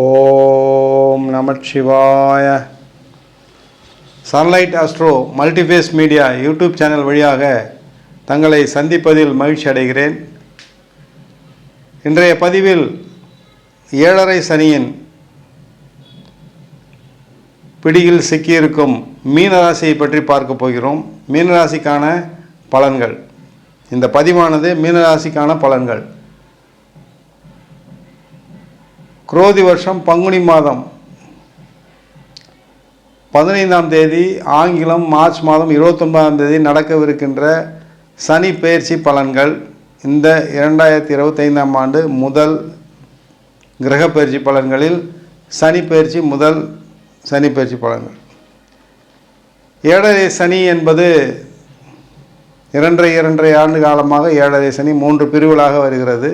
ஓம் நமச்சிவாய sunlight astro multiphase media YouTube channel வழியாக தங்களை சந்திப்பதில் மகிழ்ச்சி அடைகிறேன். இன்றைய பதிவில் ஏழரை சனியின் பிடியில் சிக்கியிருக்கும் மீனராசியை பற்றி பார்க்க போகிறோம். மீனராசிக்கான பலன்கள். இந்த பதிவானது மீனராசிக்கான பலன்கள். குரோதி வருஷம் பங்குனி மாதம். பதினைந்தாம் தேதி ஆங்கிலம் மார்ச் மாதம் இருபத்தொன்பதாம் தேதி நடக்கவிருக்கின்ற சனி பயிற்சி பலன்கள். இந்த இரண்டாயிரத்தி இருபத்தைந்தாம் ஆண்டு முதல் கிரக பயிற்சி பலன்களில் சனி பயிற்சி முதல் சனி பயிற்சி பலன்கள். ஏழரை சனி என்பது இரண்டரை இரண்டரை ஆண்டு காலமாக ஏழரை சனி மூன்று பிரிவுகளாக வருகிறது.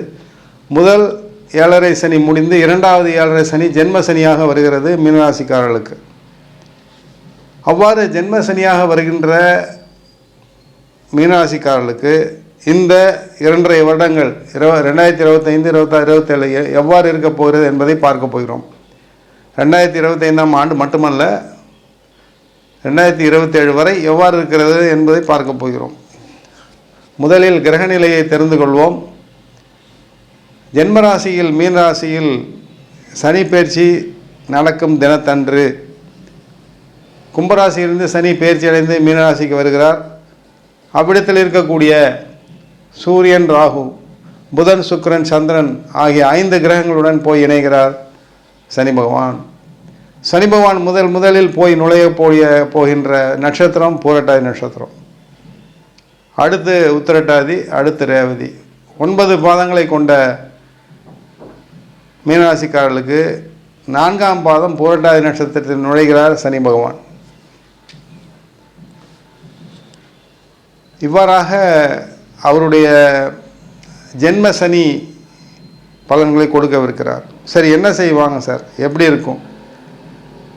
முதல் ஏழரை சனி முடிந்து இரண்டாவது ஏழரை சனி ஜென்ம சனியாக வருகிறது மீனராசிக்காரர்களுக்கு. அவ்வாறு ஜென்ம சனியாக வருகின்ற மீனராசிக்காரர்களுக்கு இந்த இரண்டரை வருடங்கள் இரவ ரெண்டாயிரத்தி இருபத்தைந்து இருபத்தாறு இருபத்தேழு எவ்வாறு இருக்க போகிறது என்பதை பார்க்க போகிறோம். ரெண்டாயிரத்தி இருபத்தைந்தாம் ஆண்டு மட்டுமல்ல ரெண்டாயிரத்தி இருபத்தேழு வரை எவ்வாறு இருக்கிறது என்பதை பார்க்க போகிறோம். முதலில் கிரகநிலையை தெரிந்து கொள்வோம். ஜென்மராசியில் மீனராசியில் சனி பயிற்சி நடக்கும் தினத்தன்று கும்பராசியிலிருந்து சனி பயிற்சி அடைந்து மீனராசிக்கு வருகிறார். அவ்விடத்தில் இருக்கக்கூடிய சூரியன் ராகு புதன் சுக்கரன் சந்திரன் ஆகிய ஐந்து கிரகங்களுடன் போய் இணைகிறார் சனி பகவான். சனி பகவான் முதல் முதலில் போய் நுழைய போய போகின்ற நட்சத்திரம் பூரட்டாதி நட்சத்திரம். அடுத்து உத்திரட்டாதி அடுத்து ரேவதி. ஒன்பது பாதங்களை கொண்ட மீனராசிக்காரர்களுக்கு நான்காம் பாதம் பூரட்டாதி நட்சத்திரத்தில் நுழைகிறார் சனி பகவான். இவ்வாறாக அவருடைய ஜென்ம சனி பலன்களை கொடுக்கவிருக்கிறார். சரி என்ன செய்வாங்க சார்? எப்படி இருக்கும்?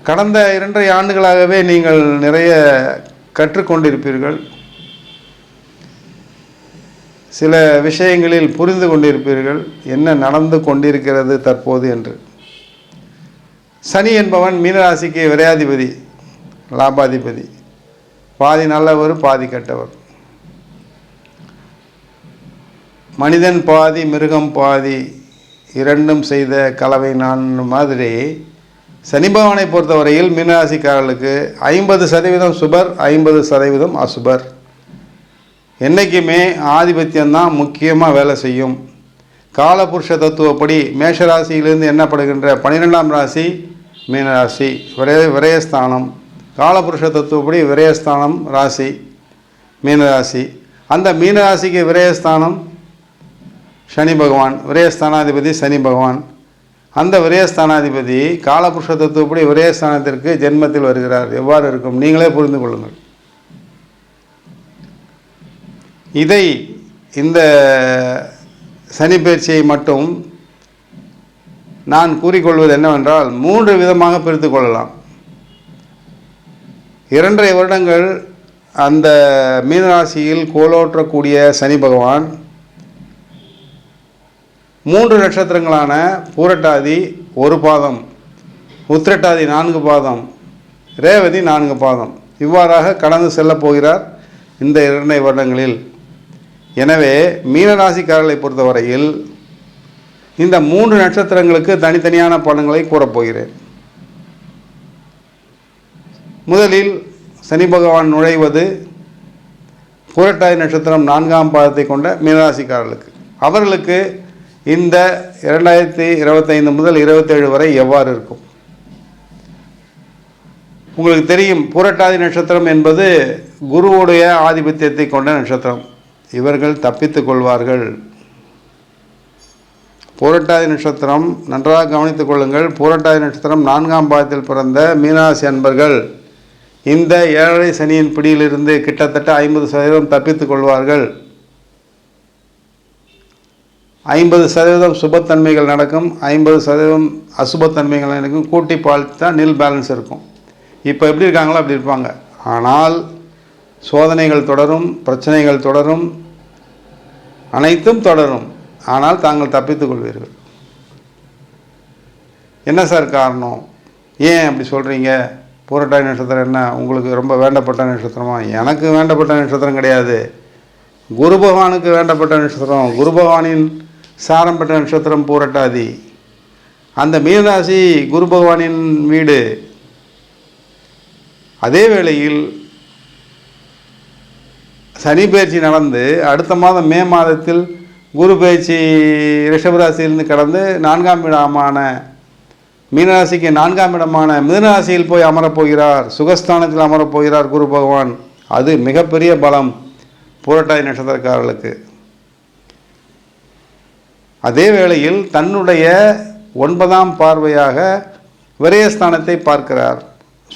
கடந்த இரண்டரை ஆண்டுகளாகவே நீங்கள் நிறைய கற்றுக்கொண்டிருப்பீர்கள். சில விஷயங்களில் புரிந்து கொண்டிருப்பீர்கள் என்ன நடந்து கொண்டிருக்கிறது தற்போது என்று. சனி என்பவன் மீனராசிக்கு விரையாதிபதி லாபாதிபதி. பாதி நல்லவர் பாதி கெட்டவர். மனிதன் பாதி மிருகம் பாதி இரண்டும் செய்த கலவை நான் மாதிரி சனிபவனை பொறுத்தவரையில் மீனராசிக்காரர்களுக்கு ஐம்பது சதவீதம் சுபர் ஐம்பது சதவீதம் அசுபர். என்றைக்குமே ஆதிபத்தியம்தான் முக்கியமாக வேலை செய்யும். காலபுருஷ தத்துவப்படி மேஷராசியிலிருந்து எண்ணப்படுகின்ற பன்னிரெண்டாம் ராசி மீனராசி. விரய விரயஸ்தானம். காலபுருஷ தத்துவப்படி விரயஸ்தானம் ராசி மீனராசி. அந்த மீனராசிக்கு விரயஸ்தானம் சனி பகவான். விரயஸ்தானாதிபதி சனி பகவான். அந்த விரயஸ்தானாதிபதி காலபுருஷ தத்துவப்படி விரயஸ்தானத்திற்கு ஜென்மத்தில் வருகிறார். எவ்வாறு இருக்கும்? நீங்களே புரிந்து கொள்ளுங்கள். இதை இந்த சனி பயிற்சியை மட்டும் நான் கூறிக்கொள்வது என்னவென்றால் மூன்று விதமாக பிரித்து கொள்ளலாம். இரண்டரை வருடங்கள் அந்த மீனராசியில் கோலோற்றக்கூடிய சனி பகவான் மூன்று நட்சத்திரங்களான பூரட்டாதி ஒரு பாதம் உத்திரட்டாதி நான்கு பாதம் ரேவதி நான்கு பாதம். இவ்வாறாக கடந்து செல்லப் போகிறார் இந்த இரண்டரை வருடங்களில். எனவே மீனராசிக்காரர்களை பொறுத்தவரையில் இந்த மூன்று நட்சத்திரங்களுக்கு தனித்தனியான பலன்களை கூறப்போகிறேன் முதலில் சனி பகவான் நுழைவது புரட்டாதி நட்சத்திரம் நான்காம் பாதத்தை கொண்ட மீனராசிக்காரர்களுக்கு. அவர்களுக்கு இந்த இரண்டாயிரத்தி இருபத்தைந்து முதல் இருபத்தேழு வரை எவ்வாறு இருக்கும்? உங்களுக்கு தெரியும் புரட்டாதி நட்சத்திரம் என்பது குருவுடைய ஆதிபத்தியத்தை கொண்ட நட்சத்திரம். இவர்கள் தப்பித்து கொள்வார்கள். பூரட்டாதி நட்சத்திரம் நன்றாக கவனித்துக் கொள்ளுங்கள். பூரட்டாதி நட்சத்திரம் நான்காம் பாதத்தில் பிறந்த மீனாசி அன்பர்கள். இந்த ஏழரை சனியின் பிடியிலிருந்து கிட்டத்தட்ட ஐம்பது சதவீதம் தப்பித்துக் கொள்வார்கள். ஐம்பது சதவீதம் சுபத்தன்மைகள் நடக்கும். ஐம்பது சதவீதம் அசுபத்தன்மைகள் நடக்கும். கூட்டி பார்த்தா நில் பேலன்ஸ் இருக்கும். இப்போ எப்படி இருக்காங்களோ அப்படி இருப்பாங்க. ஆனால் சோதனைகள் தொடரும் பிரச்சனைகள் தொடரும். அனைத்தும் தொடரும். ஆனால் தாங்கள் தப்பித்துக் கொள்வீர்கள். என்ன சார் காரணம்? ஏன் அப்படி சொல்கிறீங்க பூரட்டாதி நட்சத்திரம் என்ன? உங்களுக்கு ரொம்ப வேண்டப்பட்ட நட்சத்திரமா? எனக்கு வேண்டப்பட்ட நட்சத்திரம் கிடையாது. குரு பகவானுக்கு வேண்டப்பட்ட நட்சத்திரம். குரு பகவானின் சாரம் பெற்ற நட்சத்திரம் பூரட்டாதி. அந்த மீனராசி குரு பகவானின் வீடு. அதே வேளையில் சனி பயிற்சி நடந்து அடுத்த மாதம் மே மாதத்தில் குரு பயிற்சி ரிஷபராசியிலிருந்து கடந்து நான்காம் இடமான மீனராசிக்கு நான்காம் இடமான மிதனராசியில் போய் அமரப்போகிறார். சுகஸ்தானத்தில் அமரப்போகிறார் குரு பகவான். அது மிகப்பெரிய பலம் புரட்டாதி நட்சத்திரக்காரர்களுக்கு. அதே வேளையில் தன்னுடைய ஒன்பதாம் பார்வையாக விரயஸ்தானத்தை பார்க்கிறார்.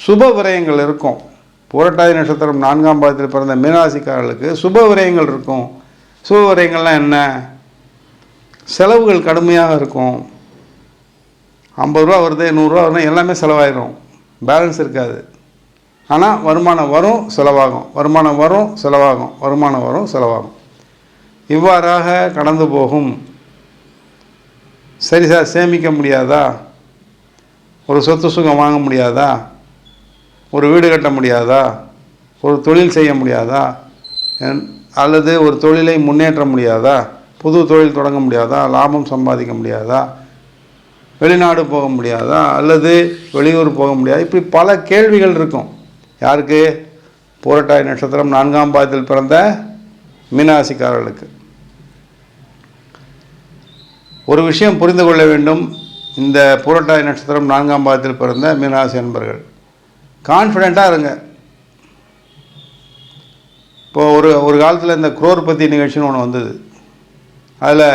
சுப விரயங்கள் இருக்கும். புரட்டாதி நட்சத்திரம் நான்காம் பாதத்தில் பிறந்த மீனராசிக்காரர்களுக்கு சுப விரயங்கள் இருக்கும். சுப விரயங்கள்லாம் என்ன? செலவுகள் கடுமையாக இருக்கும். ஐம்பது ரூபா வருது நூறுரூவா வருது எல்லாமே செலவாயிடும் பேலன்ஸ் இருக்காது. ஆனால் வருமானம் வரும் செலவாகும். வருமானம் வரும் செலவாகும். வருமானம் வரும் செலவாகும். இவ்வாறாக கடந்து போகும். சரி சார் சேமிக்க முடியாதா? ஒரு சொத்து சுகம் வாங்க முடியாதா? ஒரு வீடு கட்ட முடியாதா? ஒரு தொழில் செய்ய முடியாதா? என்- அல்லது ஒரு தொழிலை முன்னேற்ற முடியாதா? புது தொழில் தொடங்க முடியாதா? லாபம் சம்பாதிக்க முடியாதா? வெளிநாடு போக முடியாதா? அல்லது வெளியூர் போக முடியாது? இப்படி பல கேள்விகள் இருக்கும். யாருக்கு? பூரட்டாதி நட்சத்திரம் நான்காம் பாதத்தில் பிறந்த மீனாசிக்காரர்களுக்கு ஒரு விஷயம் புரிந்து கொள்ள வேண்டும். இந்த பூரட்டாதி நட்சத்திரம் நான்காம் பாதத்தில் பிறந்த மீனாசி என்பர்கள் கான்ஃபிடெண்ட்டாக இருங்க. இப்போ ஒரு ஒரு காலத்தில் இந்த குரோர்பதி நிகழ்ச்சின்னு ஒன்று வந்தது. அதில்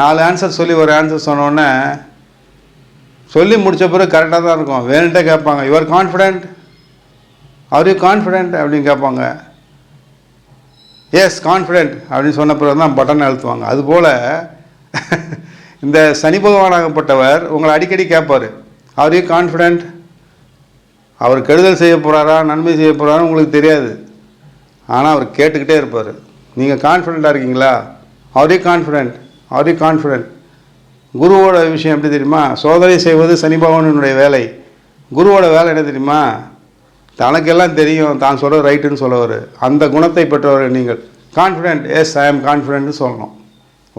நாலு ஆன்சர் சொல்லி ஒரு ஆன்சர் சொன்னோடனே சொல்லி முடிச்ச பிறகு கரெக்டாக தான் இருக்கும். வேணுன்ட்டே கேட்பாங்க your confident are you confident அப்படின்னு கேட்பாங்க. எஸ் கான்ஃபிடென்ட் அப்படின்னு சொன்ன பிறகு தான் பட்டன் அழுத்துவாங்க. அதுபோல் இந்த சனி பகவானாகப்பட்டவர் உங்களை அடிக்கடி கேட்பார். ஆர் யூ கான்ஃபிடென்ட் அவர் கெடுதல் செய்ய போகிறாரா நன்மை செய்ய போகிறாரா உங்களுக்கு தெரியாது. ஆனால் அவர் கேட்டுக்கிட்டே இருப்பார். நீங்கள் கான்ஃபிடெண்ட்டாக இருக்கீங்களா? ஆர் கான்ஃபிடென்ட் ஆர் கான்ஃபிடென்ட் குருவோட விஷயம் எப்படி தெரியுமா? சோதனை செய்வது சனி வேலை. குருவோட வேலை என்ன தெரியுமா? தனக்கெல்லாம் தெரியும் தான் சொல்கிற ரைட்டுன்னு சொல்லவர். அந்த குணத்தை பெற்றவர் நீங்கள். கான்ஃபிடென்ட் எஸ் ஐ ஆம் கான்ஃபிடென்ட்னு சொல்லணும்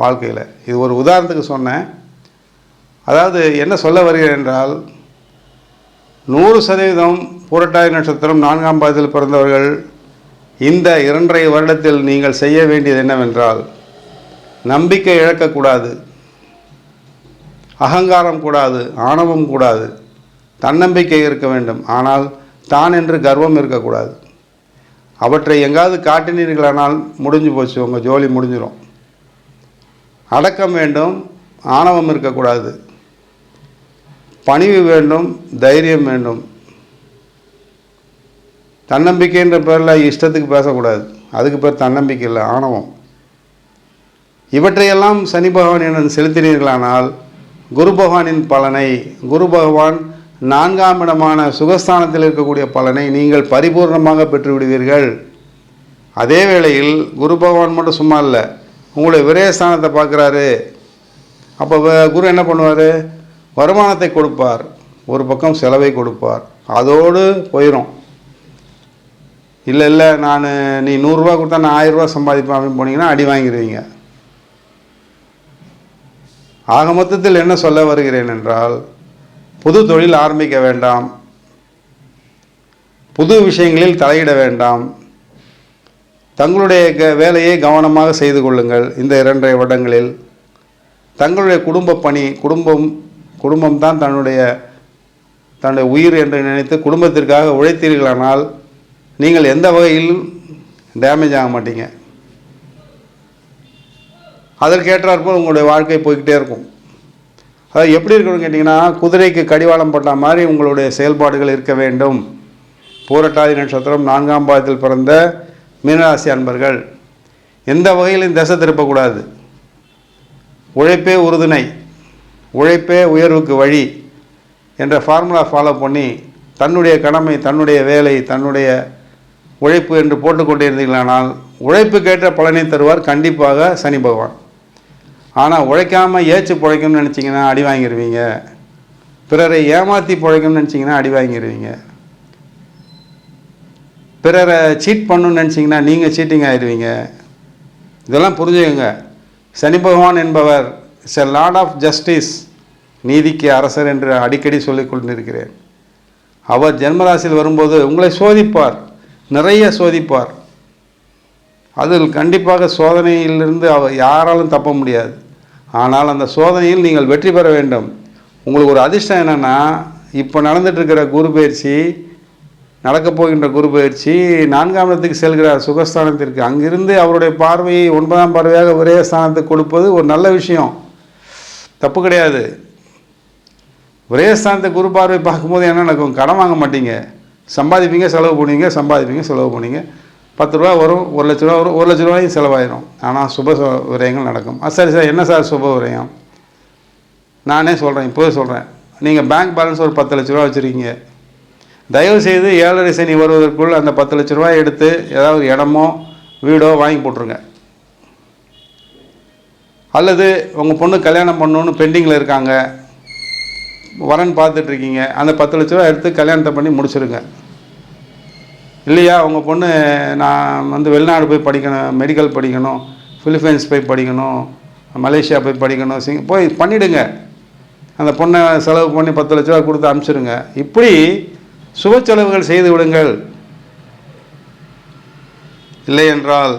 வாழ்க்கையில். இது ஒரு உதாரணத்துக்கு சொன்னேன். அதாவது என்ன சொல்ல வருகிறேன் என்றால் நூறு சதவீதம் பூரட்டாதி நட்சத்திரம் நான்காம் பாதத்தில் பிறந்தவர்கள் இந்த இரண்டரை வருடத்தில் நீங்கள் செய்ய வேண்டியது என்னவென்றால் நம்பிக்கை இழக்கக்கூடாது அகங்காரம் கூடாது ஆணவம் கூடாது தன்னம்பிக்கை இருக்க வேண்டும். ஆனால் தான் என்று கர்வம் இருக்கக்கூடாது. அவற்றை எங்காவது காட்டினீர்களானால் முடிஞ்சு போச்சு உங்கள் ஜோலி முடிஞ்சிடும் அடக்கம் வேண்டும் ஆணவம் இருக்கக்கூடாது. பணிவு வேண்டும் தைரியம் வேண்டும். தன்னம்பிக்கைன்ற பேரில் இஷ்டத்துக்கு பேசக்கூடாது. அதுக்கு பேர் தன்னம்பிக்கை இல்லை ஆணவம். இவற்றையெல்லாம் சனி பகவான் செலுத்தினீர்களானால் குரு பகவானின் பலனை குரு பகவான் நான்காம் இடமான சுகஸ்தானத்தில் இருக்கக்கூடிய பலனை நீங்கள் பரிபூர்ணமாக பெற்றுவிடுவீர்கள். அதே வேளையில் குரு பகவான் மட்டும் சும்மா இல்லை உங்களுடைய விரயஸ்தானத்தை பார்க்குறாரு. அப்போ குரு என்ன பண்ணுவார்? வருமானத்தை கொடுப்பார் ஒரு பக்கம் செலவை கொடுப்பார் அதோடு போயிடும் இல்லை இல்லை நான் நீ நூறுரூவா கொடுத்தா நான் ஆயிரரூவா சம்பாதிப்பேன் அப்படின்னு போனீங்கன்னா அடி வாங்கிடுவீங்க ஆக மொத்தத்தில் என்ன சொல்ல வருகிறேன் என்றால் புது தொழில் ஆரம்பிக்க வேண்டாம். புது விஷயங்களில் தலையிட வேண்டாம். தங்களுடைய க- வேலையை கவனமாக செய்து கொள்ளுங்கள் இந்த இரண்டரை வருடங்களில். தங்களுடைய குடும்ப பணி குடும்பம் குடும்பம் தான் தன்னுடைய தன்னுடைய உயிர் என்று நினைத்து குடும்பத்திற்காக உழைத்தீர்களானால் நீங்கள் எந்த வகையிலும் டேமேஜ் ஆக மாட்டீங்க. அதற்கேற்றாற்போல் உங்களுடைய வாழ்க்கை போய்கிட்டே இருக்கும். அது எப்படி இருக்கணும்னு கேட்டிங்கன்னா குதிரைக்கு கடிவாளம் போட்ட மாதிரி உங்களுடைய செயல்பாடுகள் இருக்க வேண்டும். பூரட்டாதி நட்சத்திரம் நான்காம் பாதத்தில் பிறந்த மீனராசி அன்பர்கள் எந்த வகையிலும் திசை திருப்பக்கூடாது. உழைப்பே உறுதுணை. உழைப்பே உயர்வுக்கு வழி என்ற ஃபார்முலா ஃபாலோ பண்ணி தன்னுடைய கடமை தன்னுடைய வேலை தன்னுடைய உழைப்பு என்று போட்டுக்கொண்டே இருந்தீர்களானால் உழைப்புக்கேற்ற பலனை தருவார் கண்டிப்பாக சனி பகவான். ஆனால் உழைக்காமல் ஏச்சு பிழைக்கணும்னு நினச்சிங்கன்னா அடி வாங்கிடுவீங்க பிறரை ஏமாற்றி பிழைக்கணும்னு நினச்சிங்கன்னா அடி வாங்கிடுவீங்க பிறரை சீட் பண்ணணும்னு நினச்சிங்கன்னா நீங்கள் சீட்டிங் ஆயிடுவீங்க இதெல்லாம் புரிஞ்சுக்கோங்க. சனி பகவான் என்பவர் is a lord of justice நீதிக்கு அரசர் என்று அடிக்கடி சொல்லிக் கொண்டிருக்கிறேன். அவர் ஜென்மராசியில் வரும்போது உங்களை சோதிப்பார். நிறைய சோதிப்பார். அதில் கண்டிப்பாக சோதனையிலிருந்து அவர் யாராலும் தப்ப முடியாது. ஆனால் அந்த சோதனையில் நீங்கள் வெற்றி பெற வேண்டும். உங்களுக்கு ஒரு அதிர்ஷ்டம் என்னென்னா இப்போ நடந்துகிட்ருக்கிற இருக்கிற குரு பயிற்சி நடக்கப் போகின்ற குரு பயிற்சி நான்காம் இடத்துக்கு செல்கிறார் சுகஸ்தானத்திற்கு. அங்கிருந்து அவருடைய பார்வையை ஒன்பதாம் பார்வையாக ஒரே ஸ்தானத்துக்கு கொடுப்பது ஒரு நல்ல விஷயம். தப்பு கிடையாது. ஒரே ஸ்தானத்தை குரு பார்வை பார்க்கும்போது என்ன நடக்கும்? கடன் வாங்க மாட்டீங்க. சம்பாதிப்பீங்க செலவு பண்ணுவீங்க சம்பாதிப்பீங்க செலவு பண்ணுவீங்க. பத்து ரூபா வரும் ஒரு லட்ச ரூபா வரும் ஒரு லட்ச ரூபாயும் செலவாயிரும். ஆனால் சுப விரயங்கள் நடக்கும். ஆ, சரி சார். என்ன சார் சுப விரயம்? நானே சொல்கிறேன் இப்போவே சொல்கிறேன் நீங்கள் பேங்க் பேலன்ஸ் ஒரு பத்து லட்ச ரூபா வச்சுருக்கீங்க. தயவுசெய்து ஏழரை சனி வருவதற்குள் அந்த பத்து லட்ச ரூபாய் எடுத்து ஏதாவது இடமோ வீடோ வாங்கி போட்டுருங்க. அல்லது உங்கள் பொண்ணு கல்யாணம் பண்ணணுன்னு பெண்டிங்கில் இருக்காங்க வரன் பார்த்துட்ருக்கீங்க அந்த பத்து லட்ச ரூபா எடுத்து கல்யாணத்தை பண்ணி முடிச்சிருங்க. இல்லையா உங்கள் பொண்ணு நான் வந்து வெளிநாடு போய் படிக்கணும் மெடிக்கல் படிக்கணும் ஃபிலிப்பைன்ஸ் போய் படிக்கணும் மலேசியா போய் படிக்கணும் சிங் போய் பண்ணிவிடுங்க அந்த பொண்ணை செலவு பண்ணி பத்து லட்ச ரூபா கொடுத்து அனுப்பிச்சிடுங்க இப்படி சுப செலவுகள் செய்து விடுங்கள். இல்லை என்றால்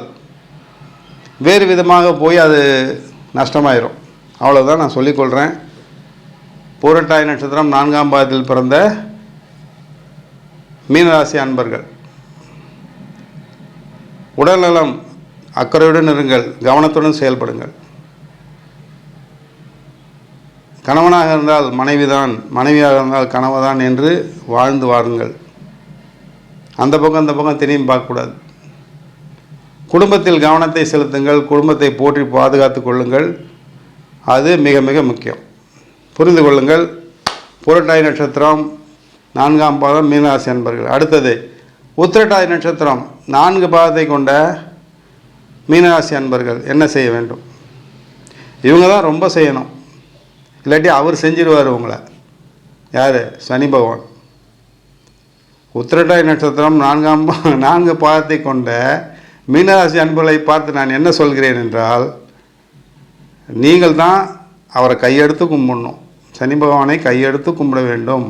வேறு விதமாக போய் அது நஷ்டமாயிரும். அவ்வளோதான் நான் சொல்லிக்கொள்கிறேன் பூரட்டாய் நட்சத்திரம் நான்காம் பாதத்தில் பிறந்த மீனராசி அன்பர்கள். உடல்நலம் அக்கறையுடன் இருங்கள் கவனத்துடன் செயல்படுங்கள். கணவனாக இருந்தால் மனைவிதான் மனைவியாக இருந்தால் கணவதான் என்று வாழ்ந்து வாருங்கள். அந்த பக்கம் அந்த பக்கம் திரும்பி பார்க்கக்கூடாது. குடும்பத்தில் கவனத்தை செலுத்துங்கள் குடும்பத்தை போற்றி பாதுகாத்து கொள்ளுங்கள். அது மிக மிக முக்கியம். புரிந்து கொள்ளுங்கள். புரட்டாய் நட்சத்திரம் நான்காம் பாதம் மீனராசி அன்பர்கள். அடுத்தது உத்திரட்டாய் நட்சத்திரம் நான்கு பாதத்தை கொண்ட மீனராசி அன்பர்கள் என்ன செய்ய வேண்டும்? இவங்க தான் ரொம்ப செய்யணும். இல்லாட்டி அவர் செஞ்சிருவார் உங்களை. யார்? சனி பகவான். உத்திரட்டாய் நட்சத்திரம் நான்காம் பா- நான்கு பாதத்தை கொண்ட மீனராசி அன்புகளை பார்த்து நான் என்ன சொல்கிறேன் என்றால் நீங்கள் தான் அவரை கையெடுத்து கும்பிடணும். சனி பகவானை கையெடுத்து கும்பிட வேண்டும்.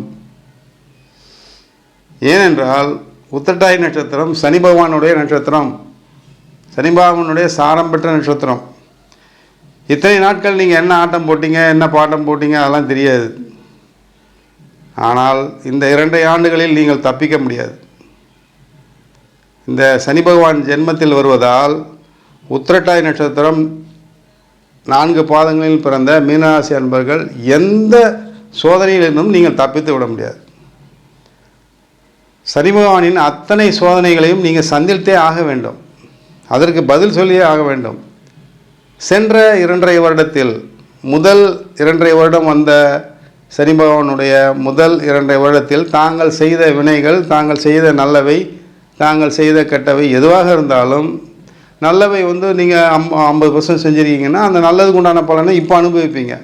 ஏனென்றால் உத்தட்டாய் நட்சத்திரம் சனி பகவானுடைய நட்சத்திரம். சனி பகவானுடைய சாரம் பெற்ற நட்சத்திரம். இத்தனை நாட்கள் நீங்கள் என்ன ஆட்டம் போட்டீங்க என்ன பாட்டம் போட்டீங்க அதெல்லாம் தெரியாது. ஆனால் இந்த இரண்டை ஆண்டுகளில் நீங்கள் தப்பிக்க முடியாது. இந்த சனி பகவான் ஜென்மத்தில் வருவதால் உத்திரட்டாய் நட்சத்திரம் நான்கு பாதங்களில் பிறந்த மீனராசி அன்பர்கள் எந்த சோதனையிலிருந்தும் நீங்கள் தப்பித்து விட முடியாது. சனி பகவானின் அத்தனை சோதனைகளையும் நீங்கள் சந்தித்தே ஆக வேண்டும். அதற்கு பதில் சொல்லியே ஆக வேண்டும். சென்ற இரண்டரை வருடத்தில் முதல் இரண்டரை வருடம் வந்த சனி பகவானுடைய முதல் இரண்டரை வருடத்தில் தாங்கள் செய்த வினைகள் தாங்கள் செய்த நல்லவை தாங்கள் செய்த கெட்டவை எதுவாக இருந்தாலும் நல்லவை வந்து நீங்கள் அம் ஐம்பது பர்சன்ட் செஞ்சுருக்கீங்கன்னா அந்த நல்லதுக்கு உண்டான பலனை இப்போ அனுபவிப்பீங்க.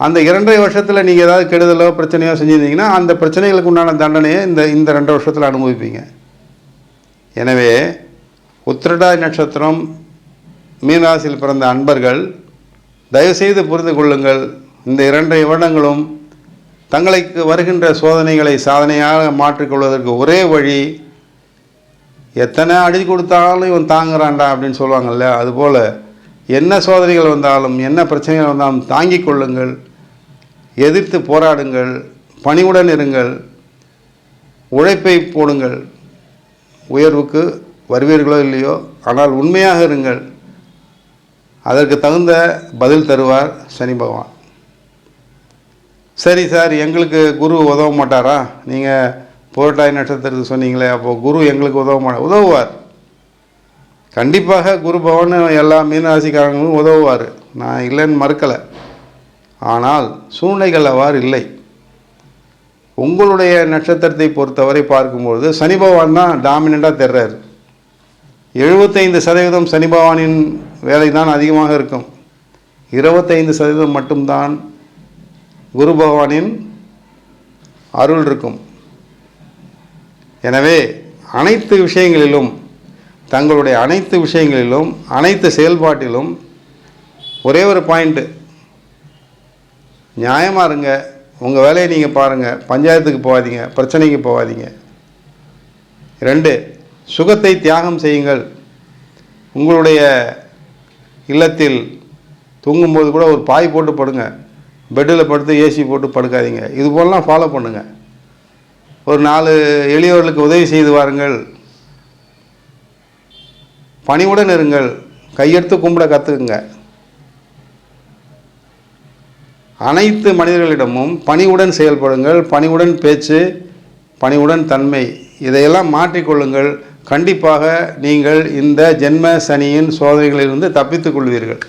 அந்த இரண்டரை வருஷத்தில் நீங்கள் ஏதாவது கெடுதலோ பிரச்சனையோ செஞ்சுருந்தீங்கன்னா அந்த பிரச்சனைகளுக்கு உண்டான தண்டனையை இந்த இந்த ரெண்டு வருஷத்தில் அனுபவிப்பீங்க. எனவே உத்திரடாய் நட்சத்திரம் மீனராசியில் பிறந்த அன்பர்கள் தயவுசெய்து புரிந்து கொள்ளுங்கள் இந்த இரண்டரை வருடங்களும் தங்களுக்கு வருகின்ற சோதனைகளை சாதனையாக மாற்றிக்கொள்வதற்கு ஒரே வழி எத்தனை அடி கொடுத்தாலும் இவன் தாங்குறான்டா அப்படின்னு சொல்லுவாங்கல்ல அதுபோல் என்ன சோதனைகள் வந்தாலும் என்ன பிரச்சனைகள் வந்தாலும் தாங்கிக் கொள்ளுங்கள் எதிர்த்து போராடுங்கள் பணிவுடன் இருங்கள் உழைப்பை போடுங்கள். உயர்வுக்கு வருவீர்களோ இல்லையோ ஆனால் உண்மையாக இருங்கள். அதற்கு தகுந்த பதில் தருவார் சனி பகவான். சரி சார் எங்களுக்கு குரு உதவ மாட்டாரா? நீங்கள் புரட்டாய் நட்சத்திரத்துக்கு சொன்னீங்களே அப்போது குரு எங்களுக்கு உதவ மாட்டார் உதவுவார். கண்டிப்பாக குரு பவன் எல்லா மீனராசிக்காரங்களும் உதவுவார். நான் இல்லைன்னு மறுக்கலை. ஆனால் சூழ்நிலைகள் அவ்வாறு இல்லை. உங்களுடைய நட்சத்திரத்தை பொறுத்தவரை பார்க்கும்பொழுது சனி பகவான் தான் டாமினண்ட்டாக தெரிறாரு. எழுபத்தைந்து சதவீதம் சனி பகவானின் வேலை தான் அதிகமாக இருக்கும். இருபத்தைந்து சதவீதம் மட்டும்தான் குரு பகவானின் அருள் இருக்கும். எனவே அனைத்து விஷயங்களிலும் தங்களுடைய அனைத்து விஷயங்களிலும் அனைத்து செயல்பாட்டிலும் ஒரே ஒரு பாயிண்ட்டு நியாயமாக இருங்க. உங்கள் வேலையை நீங்கள் பாருங்கள் பஞ்சாயத்துக்கு போகாதீங்க. பிரச்சனைக்கு போகாதீங்க. ரெண்டு சுகத்தை தியாகம் செய்யுங்கள். உங்களுடைய இல்லத்தில் தூங்கும்போது கூட ஒரு பாய் போட்டு படுங்க. பெட்டில் படுத்து ஏசி போட்டு படுக்காதீங்க. இது போலலாம் ஃபாலோ பண்ணுங்கள் ஒரு நாலு எளியவர்களுக்கு உதவி செய்து வாருங்கள். பணிவுடன் இருங்கள். கையெடுத்து கும்பிட கற்றுக்குங்க அனைத்து மனிதர்களிடமும் பணிவுடன் செயல்படுங்கள். பணிவுடன் பேச்சு பணிவுடன் தன்மை இதையெல்லாம் மாற்றிக்கொள்ளுங்கள். கண்டிப்பாக நீங்கள் இந்த ஜென்ம சனியின் சோதனைகளிலிருந்து தப்பித்துக் கொள்வீர்கள்.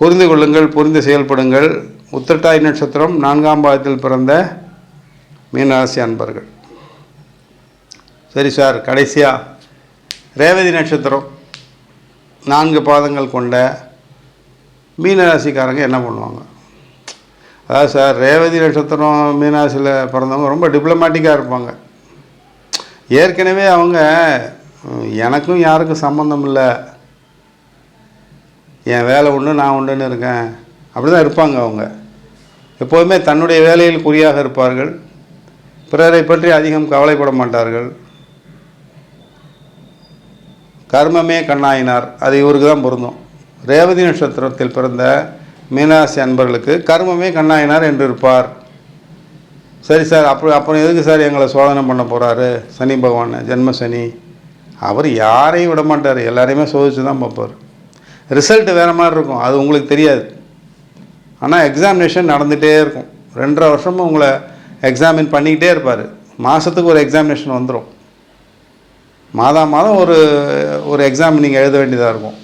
புரிந்து கொள்ளுங்கள் புரிந்து செயல்படுங்கள். உத்திரட்டாய் நட்சத்திரம் நான்காம் பாகத்தில் பிறந்த மீனராசி அன்பர்கள். சரி சார் கடைசியாக ரேவதி நட்சத்திரம் நான்கு பாதங்கள் கொண்ட மீனராசிக்காரங்க என்ன பண்ணுவாங்க? அதாவது சார் ரேவதி நட்சத்திரம் மீனராசியில் பிறந்தவங்க ரொம்ப டிப்ளமேட்டிக்காக இருப்பாங்க. ஏற்கனவே அவங்க எனக்கும் யாருக்கும் சம்மந்தம் இல்லை. என் வேலை ஒன்று நான் ஒன்றுன்னு இருக்கேன். அப்படி தான் இருப்பாங்க அவங்க. எப்போதுமே தன்னுடைய வேலையில் குறியாக இருப்பார்கள். பிறரை பற்றி அதிகம் கவலைப்பட மாட்டார்கள். கர்மமே கண்ணாயினார். அது இவருக்கு தான் பொருந்தும். ரேவதி நட்சத்திரத்தில் பிறந்த மீனாசி அன்பர்களுக்கு கர்மமே கண்ணாயினார் என்று இருப்பார். சரி சார் அப்போ அப்புறம் எதுக்கு சார் எங்களை சோதனை பண்ண போகிறாரு சனி பகவான் ஜென்ம சனி. அவர் யாரையும் விட மாட்டார். எல்லாரையுமே சோதிச்சு தான் பார்ப்பார். ரிசல்ட் வேறு மாதிரி இருக்கும். அது உங்களுக்கு தெரியாது. ஆனால் எக்ஸாமினேஷன் நடந்துகிட்டே இருக்கும். ரெண்டரை வருஷமும் உங்களை எக்ஸாமின் பண்ணிக்கிட்டே இருப்பார். மாதத்துக்கு ஒரு எக்ஸாமினேஷன் வந்துடும் மாதா மாதம் ஒரு ஒரு எக்ஸாம் நீங்கள் எழுத வேண்டியதாக இருக்கும்.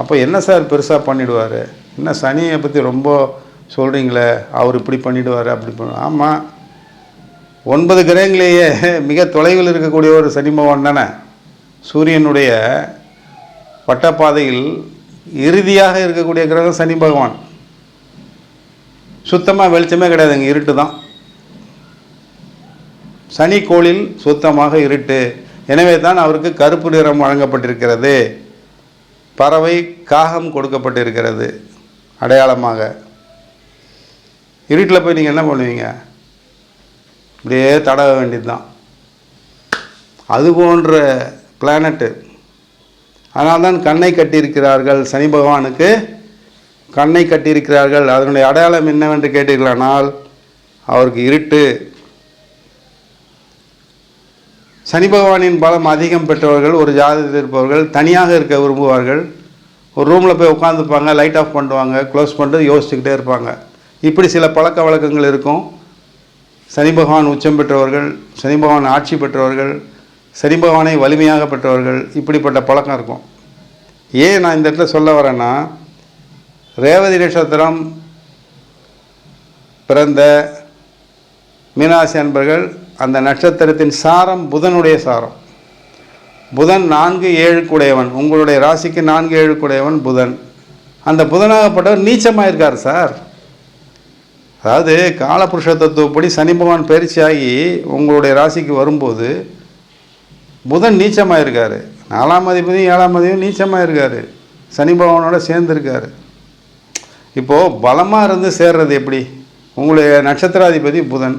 அப்போ என்ன சார் பெருசாக பண்ணிவிடுவார் என்ன சனியை பற்றி ரொம்ப சொல்கிறீங்களே அவர் இப்படி பண்ணிவிடுவார் அப்படி பண்ண. ஆமாம் ஒன்பது கிரகங்களையே மிக தொலைவில் இருக்கக்கூடிய ஒரு சனி பகவான் தானே? சூரியனுடைய வட்டப்பாதையில் இறுதியாக இருக்கக்கூடிய கிரகம் சனி பகவான். சுத்தமாக வெளிச்சமே கிடையாதுங்க இருட்டு தான். சனி கோளில் சுத்தமாக இருட்டு. எனவே தான் அவருக்கு கருப்பு நிறம் வழங்கப்பட்டிருக்கிறது. பறவை காகம் கொடுக்கப்பட்டிருக்கிறது அடையாளமாக. இருட்டில் போய் நீங்கள் என்ன பண்ணுவீங்க? இப்படியே தடவ வேண்டியது தான் அது போன்ற பிளானட்டு அதனால் தான் கண்ணை கட்டியிருக்கிறார்கள் சனி பகவானுக்கு. கண்ணை கட்டியிருக்கிறார்கள். அதனுடைய அடையாளம் என்னவென்று கேட்டீர்களானால் அவருக்கு இருட்டு. சனி பகவானின் பலம் அதிகம் பெற்றவர்கள் ஒரு ஜாதகத்தில் இருப்பவர்கள் தனியாக இருக்க விரும்புவார்கள். ஒரு ரூமில் போய் உட்காந்துப்பாங்க லைட் ஆஃப் பண்ணுவாங்க க்ளோஸ் பண்ணிட்டு யோசிச்சுக்கிட்டே இருப்பாங்க. இப்படி சில பழக்க வழக்கங்கள் இருக்கும். சனி பகவான் உச்சம் பெற்றவர்கள் சனி பகவான் ஆட்சி பெற்றவர்கள் சனி பகவானை வலிமையாக பெற்றவர்கள் இப்படிப்பட்ட பழக்கம் இருக்கும். ஏன் நான் இந்த இடத்துல சொல்ல வரேன்னா ரேவதி நட்சத்திரம் பிறந்த மீனாசி அன்பர்கள் அந்த நட்சத்திரத்தின் சாரம் புதனுடைய சாரம். புதன் நான்கு ஏழுக்குடையவன் உங்களுடைய ராசிக்கு நான்கு ஏழுக்குடையவன் புதன். அந்த புதனாகப்பட்டவர் நீச்சமாக இருக்கார் சார். அதாவது காலபுருஷ தத்துவப்படி சனி பகவான் பயிற்சியாகி உங்களுடைய ராசிக்கு வரும்போது புதன் நீச்சமாக இருக்கார் நாலாம் அதிபதியும் ஏழாம் அதிபதியும் நீச்சமாக இருக்கார் சனி பகவானோட சேர்ந்துருக்காரு. இப்போது பலமாக இருந்து சேர்றது எப்படி? உங்களுடைய நட்சத்திராதிபதி புதன்.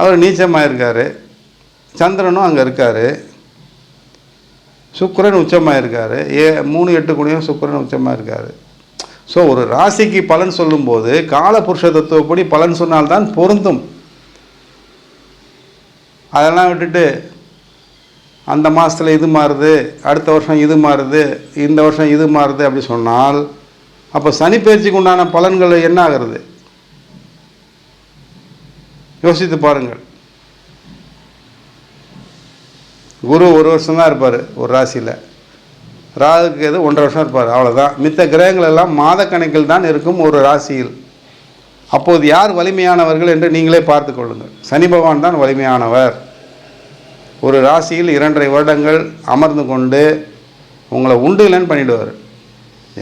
அவர் நீச்சமாக இருக்கார் சந்திரனும் அங்கே இருக்கார். சுக்கரன் உச்சமாக இருக்கார் ஏ மூணு எட்டு கூடயும் சுக்கிரன் உச்சமாக இருக்கார் ஸோ ஒரு ராசிக்கு பலன் சொல்லும்போது காலபுருஷ தத்துவப்படி பலன் சொன்னால்தான் பொருந்தும். அதெல்லாம் விட்டுட்டு அந்த மாதத்தில் இது மாறுது அடுத்த வருஷம் இது மாறுது இந்த வருஷம் இது மாறுது அப்படி சொன்னால் அப்போ சனி பயிற்சிக்கு உண்டான பலன்கள் என்ன ஆகிறது? யோசித்து பாருங்கள். குரு ஒரு வருஷம் தான் இருப்பார் ஒரு ராசியில். ராகுக்கு எது ஒன்றரை வருஷம் இருப்பார் அவ்வளோதான் மித்த கிரகங்கள் எல்லாம் மாத கணக்கில் தான் இருக்கும் ஒரு ராசியில். அப்போது யார் வலிமையானவர்கள் என்று நீங்களே பார்த்து கொள்ளுங்கள். சனி பகவான் தான் வலிமையானவர். ஒரு ராசியில் இரண்டரை வருடங்கள் அமர்ந்து கொண்டு உங்களை உண்டு இல்லைன்னு பண்ணிவிடுவார்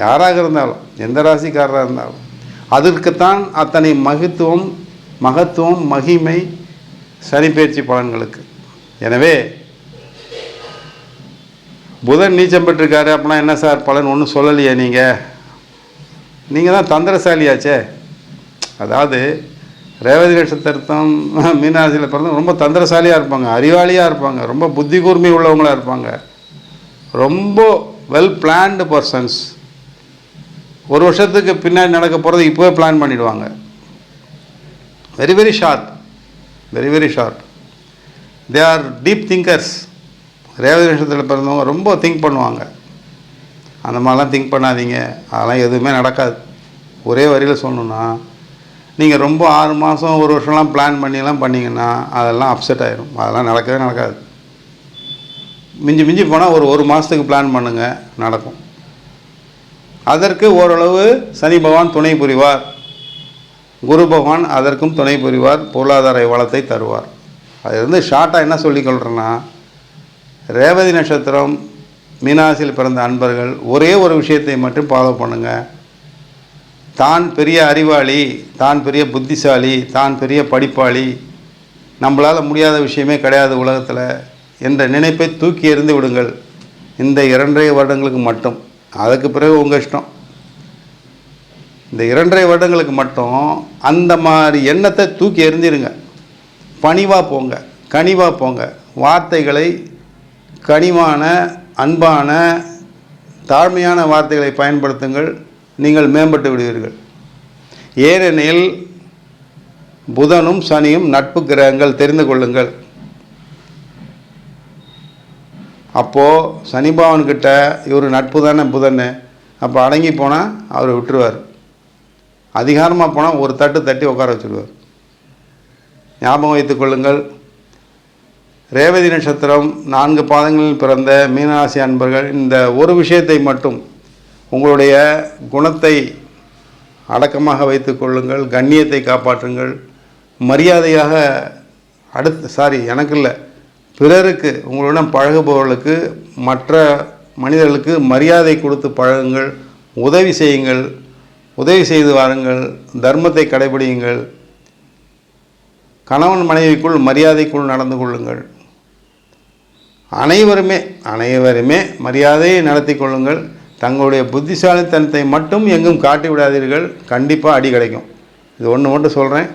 யாராக இருந்தாலும் எந்த ராசிக்காரராக இருந்தாலும் அதற்குத்தான் அத்தனை மகத்துவம் மகத்துவம் மகிமை சனிப்பயிற்சி பலன்களுக்கு எனவே புதன் நீச்சம் பெற்றிருக்காரு அப்படின்னா என்ன சார் பலன்? ஒன்றும் சொல்லலையே நீங்கள் நீங்கள் தான் தந்திரசாலியாச்சே. அதாவது ரேவதி நட்சத்திரத்தம் மீனாசியில் பிறந்த ரொம்ப தந்திரசாலியாக இருப்பாங்க அறிவாளியாக இருப்பாங்க ரொம்ப புத்தி கூர்மை உள்ளவங்களாக இருப்பாங்க. ரொம்ப வெல் பிளான்டு பர்சன்ஸ் ஒரு வருஷத்துக்கு பின்னாடி நடக்க போகிறது இப்போவே பிளான் பண்ணிடுவாங்க. Very very sharp very very sharp they are deep thinkers Revathi நட்சத்திரத்தில் பிறந்தவங்க ரொம்ப திங்க் பண்ணுவாங்க. அந்த மாதிரிலாம் திங்க் பண்ணாதீங்க. அதெல்லாம் எதுவுமே நடக்காது. ஒரே வரியில் சொல்லணுன்னா நீங்கள் ரொம்ப ஆறு மாதம் ஒரு வருஷம்லாம் பிளான் பண்ணிலாம் பண்ணிங்கன்னா அதெல்லாம் அப்செட் ஆகிடும் அதெல்லாம் நடக்கவே நடக்காது. மிஞ்சி மிஞ்சி போனால் ஒரு ஒரு மாதத்துக்கு பிளான் பண்ணுங்கள் நடக்கும். அதற்கு ஓரளவு சனி பகவான் துணை புரிவார். குரு பகவான் அதற்கும் துணை புரிவார் பொருளாதார வளத்தை தருவார். அதிலிருந்து ஷார்ட்டாக என்ன சொல்லிக்கொள்கிறேன்னா ரேவதி நட்சத்திரம் மீனாசியில் பிறந்த அன்பர்கள் ஒரே ஒரு விஷயத்தை மட்டும் ஃபாலோ பண்ணுங்கள் தான் பெரிய அறிவாளி தான் பெரிய புத்திசாலி தான் பெரிய படிப்பாளி நம்மளால் முடியாத விஷயமே கிடையாது உலகத்தில் என்ற நினைப்பை தூக்கி எறிந்து விடுங்கள். இந்த இரண்டரை வருடங்களுக்கு மட்டும். அதுக்கு பிறகு உங்கள் இஷ்டம். இந்த இரண்டரை வருடங்களுக்கு மட்டும் அந்த மாதிரி எண்ணத்தை தூக்கி எறிஞ்சிருங்க. பணிவாக போங்க கனிவாக போங்க. வார்த்தைகளை கனிவான அன்பான தாழ்மையான வார்த்தைகளை பயன்படுத்துங்கள். நீங்கள் மேம்பட்டு விடுவீர்கள். ஏனெனில் புதனும் சனியும் நட்பு கிரகங்கள் தெரிந்து கொள்ளுங்கள். அப்போது சனிபாவன்கிட்ட இவர் நட்பு தானே புதன் அப்போ அடங்கி போனால் அவர் விட்டுருவார். அதிகாரமாக போனால் ஒரு தட்டு தட்டி உட்கார வச்சுருவார். ஞாபகம் வைத்துக் கொள்ளுங்கள் ரேவதி நட்சத்திரம் நான்கு பாதங்களில் பிறந்த மீனராசி அன்பர்கள் இந்த ஒரு விஷயத்தை மட்டும் உங்களுடைய குணத்தை அடக்கமாக வைத்துக் கொள்ளுங்கள் கண்ணியத்தை காப்பாற்றுங்கள். மரியாதையாக அடுத்து சாரி எனக்கு இல்லை. பிறருக்கு உங்களுடன் பழகுபவர்களுக்கு மற்ற மனிதர்களுக்கு மரியாதை கொடுத்து பழகுங்கள் உதவி செய்யுங்கள் உதவி செய்து வாருங்கள் தர்மத்தை கடைபிடியுங்கள் கணவன் மனைவிக்குள் மரியாதைக்குள் நடந்து கொள்ளுங்கள். அனைவருமே அனைவருமே மரியாதையை நடத்தி கொள்ளுங்கள். தங்களுடைய புத்திசாலித்தனத்தை மட்டும் எங்கும் காட்டி விடாதீர்கள். கண்டிப்பாக அடி கிடைக்கும். இது ஒன்று மட்டும் சொல்கிறேன்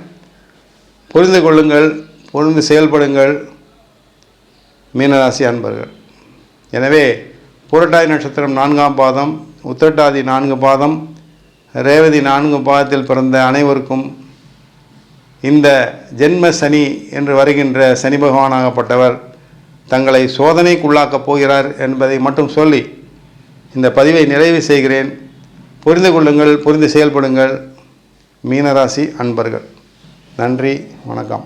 புரிந்து கொள்ளுங்கள் புரிந்து செயல்படுங்கள். மீனராசி அன்பர்கள். எனவே புரட்டாதி நட்சத்திரம் நான்காம் பாதம் உத்திரட்டாதி நான்கு பாதம் ரேவதி நான்கு பாதத்தில் பிறந்த அனைவருக்கும் இந்த ஜென்ம சனி என்று வருகின்ற சனி பகவானாகப்பட்டவர் தங்களை சோதனைக்குள்ளாக்கப் போகிறார் என்பதை மட்டும் சொல்லி இந்த பதிவை நிறைவு செய்கிறேன். புரிந்து கொள்ளுங்கள் புரிந்து செயல்படுங்கள். மீனராசி அன்பர்கள். நன்றி வணக்கம்.